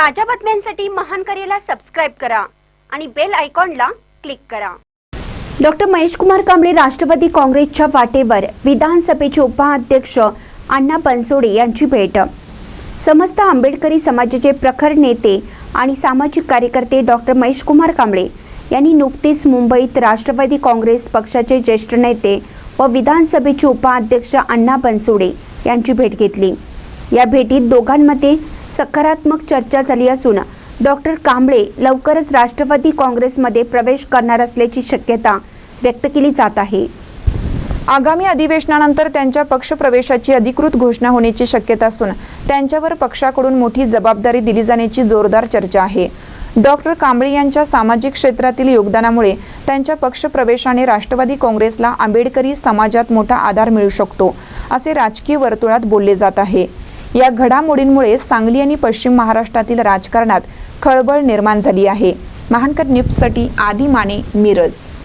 ताज्या बातम्यांसाठी महान करेला सबस्क्राईब करा आणि बेल आयकॉनला क्लिक करा. डॉक्टर महेश कुमार कांबळे राष्ट्रवादी काँग्रेसच्या वाटेवर विधानसभेचे उपाध्यक्ष अण्णा बनसोडे यांची भेट. समस्त आंबेडकरी समाजाचे प्रखर नेते आणि सामाजिक कार्यकर्ते डॉक्टर महेश कुमार कांबळे यांनी नुकतीच मुंबईत राष्ट्रवादी काँग्रेस पक्षाचे ज्येष्ठ नेते व विधानसभेचे उपाध्यक्ष अण्णा बनसोडे यांची भेट घेतली. या भेटीत दोघांमध्ये सकारात्मक चर्चा झाली असून डॉक्टर कांबळे लवकरच राष्ट्रवादी काँग्रेसमध्ये प्रवेश करणार असल्याची शक्यता व्यक्त केली जात आहे. आगामी अधिवेशनानंतर त्यांच्या पक्षप्रवेशाची अधिकृत घोषणा होण्याची शक्यता असून त्यांच्यावर पक्षाकडून मोठी जबाबदारी दिली जाण्याची जोरदार चर्चा आहे. डॉक्टर कांबळे यांच्या सामाजिक क्षेत्रातील योगदानामुळे त्यांच्या पक्षप्रवेशाने राष्ट्रवादी काँग्रेसला आंबेडकरी समाजात मोठा आधार मिळू शकतो असे राजकीय वर्तुळात बोलले जात आहे. या घडामोडींमुळे सांगली आणि पश्चिम महाराष्ट्रातील राजकारणात खळबळ निर्माण झाली आहे. महानकर न्यूजसाठी आदी माने मिरज.